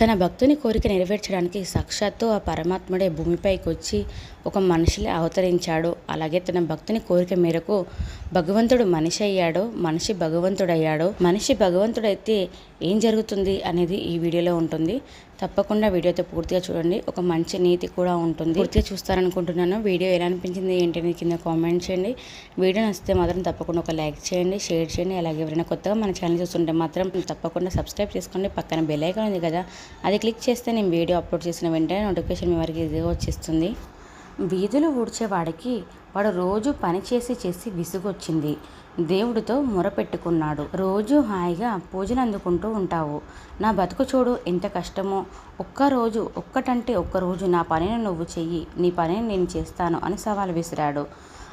తన భక్తుని కోరిక నెరవేర్చడానికి సాక్షాత్తు ఆ పరమాత్ముడే భూమిపైకి వచ్చి ఒక మనిషిలా అవతరించాడు. అలాగే తన భక్తుని కోరిక మేరకు భగవంతుడు మనిషి అయ్యాడో మనిషి భగవంతుడయ్యాడో. మనిషి భగవంతుడైతే ఏం జరుగుతుంది అనేది ఈ వీడియోలో ఉంటుంది. తప్పకుండా వీడియోతో పూర్తిగా చూడండి. ఒక మంచి నీతి కూడా ఉంటుంది. పూర్తిగా చూస్తారనుకుంటున్నాను. వీడియో ఎలా అనిపించింది ఏంటనేది కింద కామెంట్ చేయండి. వీడియో నచ్చితే మాత్రం తప్పకుండా ఒక లైక్ చేయండి షేర్ చేయండి. అలాగే ఎవరైనా కొత్తగా మన ఛానల్ చూస్తుంటే మాత్రం తప్పకుండా సబ్స్క్రైబ్ చేసుకోండి. పక్కన బెల్ ఐకాన్ ఉంది కదా అది క్లిక్ చేస్తే నేను వీడియో అప్లోడ్ చేసిన వెంటనే నోటిఫికేషన్ మీ వరకు ఈజీగా వచ్చేస్తుంది. వీధులు ఊడ్చేవాడికి వాడు రోజు పని చేసి చేసి విసుగొచ్చింది. దేవుడితో మొరపెట్టుకున్నాడు. రోజు హాయిగా పూజలు అందుకుంటూ ఉంటావు. నా బతుకు చూడు ఎంత కష్టమో. ఒక్కరోజు ఒక్కటంటే ఒక్కరోజు నా పనిని నువ్వు చెయ్యి. నీ పనిని నేను చేస్తాను అని సవాల్ విసిరాడు.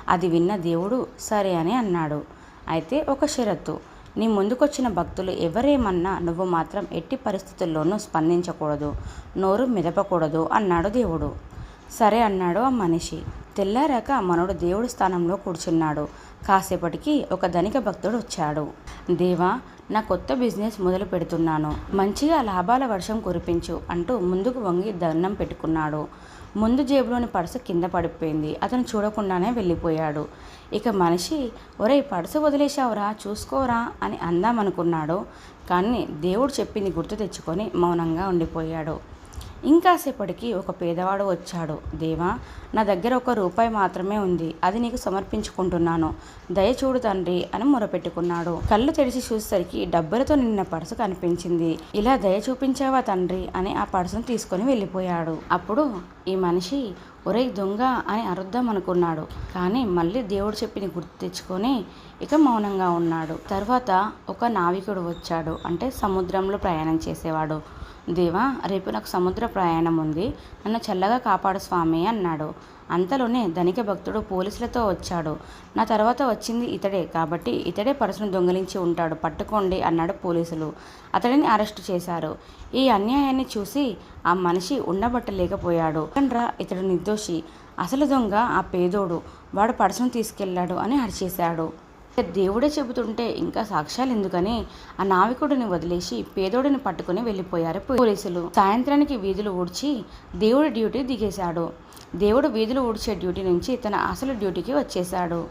అది విన్న దేవుడు సరే అని అన్నాడు. అయితే ఒక షరత్తు నీ ముందుకొచ్చిన భక్తులు ఎవరేమన్నా నువ్వు మాత్రం ఎట్టి పరిస్థితుల్లోనూ స్పందించకూడదు. నోరు మెదపకూడదు అన్నాడు దేవుడు. సరే అన్నాడు ఆ మనిషి. తెల్లారాక మనోడు దేవుడి స్థానంలో కూర్చున్నాడు. కాసేపటికి ఒక ధనిక భక్తుడు వచ్చాడు. దేవా నా కొత్త బిజినెస్ మొదలు పెడుతున్నాను. మంచిగా లాభాల వర్షం కురిపించు అంటూ ముందుకు వంగి దండం పెట్టుకున్నాడు. ముందు జేబులోని పర్సు కింద పడిపోయింది. అతను చూడకుండానే వెళ్ళిపోయాడు. ఇక మనిషి ఒరే పర్సు వదిలేశావురా చూసుకోరా అని అందామనుకున్నాడు. కానీ దేవుడు చెప్పింది గుర్తు తెచ్చుకొని మౌనంగా ఉండిపోయాడు. ఇంకాసేపటికి ఒక పేదవాడు వచ్చాడు. దేవా నా దగ్గర ఒక రూపాయి మాత్రమే ఉంది. అది నీకు సమర్పించుకుంటున్నాను. దయచూడు తండ్రి అని మొరపెట్టుకున్నాడు. కళ్ళు తెరిచి చూసేసరికి డబ్బులతో నిన్న పర్సు కనిపించింది. ఇలా దయ చూపించావా తండ్రి అని ఆ పర్సును తీసుకొని వెళ్ళిపోయాడు. అప్పుడు ఈ మనిషి ఒరే దొంగ అని అరుద్దాం అనుకున్నాడు. కానీ మళ్ళీ దేవుడు చెప్పిన గుర్తు తెచ్చుకొని ఇక మౌనంగా ఉన్నాడు. తర్వాత ఒక నావికుడు వచ్చాడు. అంటే సముద్రంలో ప్రయాణం చేసేవాడు. దేవా రేపు నాకు సముద్ర ప్రయాణం ఉంది. నన్ను చల్లగా కాపాడు స్వామి అన్నాడు. అంతలోనే ధనిక భక్తుడు పోలీసులతో వచ్చాడు. నా తర్వాత వచ్చింది ఇతడే. కాబట్టి ఇతడే పర్సును దొంగిలించి ఉంటాడు. పట్టుకోండి అన్నాడు పోలీసులు. అతడిని అరెస్టు చేశారు. ఈ అన్యాయాన్ని చూసి ఆ మనిషి ఉండబట్టలేకపోయాడు. రా ఇతడు నిర్దోషి. అసలు దొంగ ఆ పేదోడు. వాడు పర్సును తీసుకెళ్ళాడు అని అరిచేశాడు దేవుడే చెబుతుంటే ఇంకా సాక్ష్యాలు ఎందుకని? ఆ నావికుడిని వదిలేసి పేదోడిని పట్టుకుని వెళ్ళిపోయారు పోలీసులు. సాయంత్రానికి వీధులు ఊడ్చి దేవుడి డ్యూటీ దిగేశాడు. దేవుడు వీధులు ఊడ్చే డ్యూటీ నుంచి తన అసలు డ్యూటీకి వచ్చేశాడు.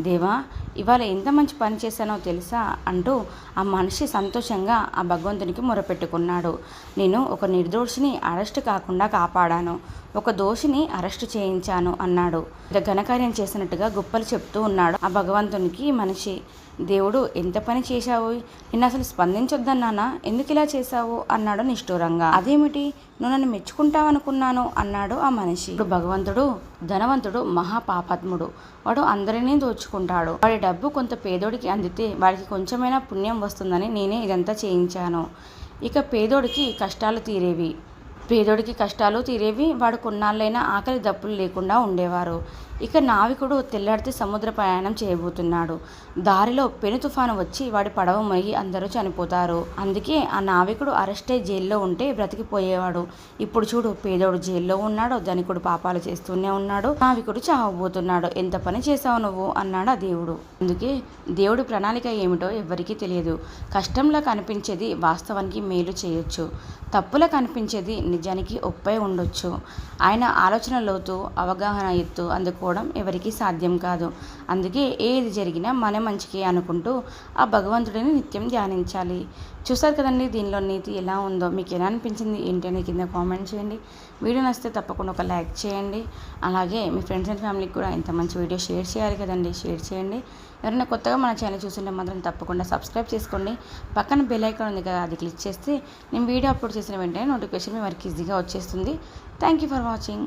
దేవా ఇవాళ ఎంత మంచి పని చేశానో తెలుసా? అంటూ ఆ మనిషి సంతోషంగా ఆ భగవంతునికి మొరపెట్టుకున్నాడు. నేను ఒక నిర్దోషిని అరెస్ట్ కాకుండా కాపాడాను. ఒక దోషిని అరెస్ట్ చేయించాను అన్నాడు. ఘనకార్యం చేసినట్టుగా గుప్పలు చెప్తూ ఉన్నాడు. ఆ భగవంతునికి మనిషి దేవుడు ఎంత పని చేశావు? నిన్ను అసలు స్పందించొద్దన్నానా ఎందుకు ఇలా చేశావు? అన్నాడు నిష్ఠూరంగా. అదేమిటి? నువ్వు నన్ను మెచ్చుకుంటావనుకున్నాను అన్నాడు ఆ మనిషి. ఇప్పుడు భగవంతుడు ధనవంతుడు మహాపాపాత్ముడు వాడు అందరినీ దోచుకుంటాడు. వాడి డబ్బు కొంత పేదోడికి అందితే వాడికి కొంచెమైనా పుణ్యం వస్తుందని నేనే ఇదంతా చేయించాను. ఇక పేదోడికి కష్టాలు తీరేవి. పేదోడికి కష్టాలు తీరేవి వాడు కొన్నాళ్ళైనా ఆకలి దప్పులు లేకుండా ఉండేవారు. ఇక నావికుడు తెల్లారితే సముద్ర ప్రయాణం చేయబోతున్నాడు. దారిలో పెను తుఫాను వచ్చి వాడి పడవ మునిగి అందరూ చనిపోతారు. అందుకే ఆ నావికుడు అరెస్టే జైల్లో ఉంటే బ్రతికిపోయేవాడు. ఇప్పుడు చూడు పేదోడు జైల్లో ఉన్నాడు ధనికుడు పాపాలు చేస్తూనే ఉన్నాడు నావికుడు చావబోతున్నాడు. ఎంత పని చేసావు నువ్వు? అన్నాడు ఆ దేవుడు. అందుకే దేవుడి ప్రణాళిక ఏమిటో ఎవ్వరికీ తెలియదు. కష్టంలో కనిపించేది వాస్తవానికి మేలు చేయొచ్చు. తప్పుల కనిపించేది నిజానికి ఒప్పై ఉండొచ్చు. ఆయన ఆలోచన లోతు అవగాహన ఎత్తు అందుకోవడం ఎవరికీ సాధ్యం కాదు. అందుకే ఏది జరిగినా మన మంచికి అనుకుంటూ ఆ భగవంతుడిని నిత్యం ధ్యానించాలి. చూసారు కదండి దీనిలో నీతి ఎలా ఉందో? మీకు ఎలా అనిపించింది? ఏంటి అని కింద కామెంట్ చేయండి. వీడియో నచ్చితే తప్పకుండా ఒక లైక్ చేయండి. అలాగే మీ ఫ్రెండ్స్ అండ్ ఫ్యామిలీకి కూడా ఇంత మంచి వీడియో షేర్ చేయాలి కదండి. షేర్ చేయండి. ఎవరైనా కొత్తగా మన ఛానల్ చూస్తుంటే మాత్రం తప్పకుండా సబ్స్క్రైబ్ చేసుకోండి. పక్కన బెల్ ఐకాన్ ఉంది కదా అది క్లిక్ చేస్తే నేను వీడియో అప్లోడ్ చేసిన వెంటనే నోటిఫికేషన్ మీ వరకు ఈజీగా వచ్చేస్తుంది. Thank you for watching.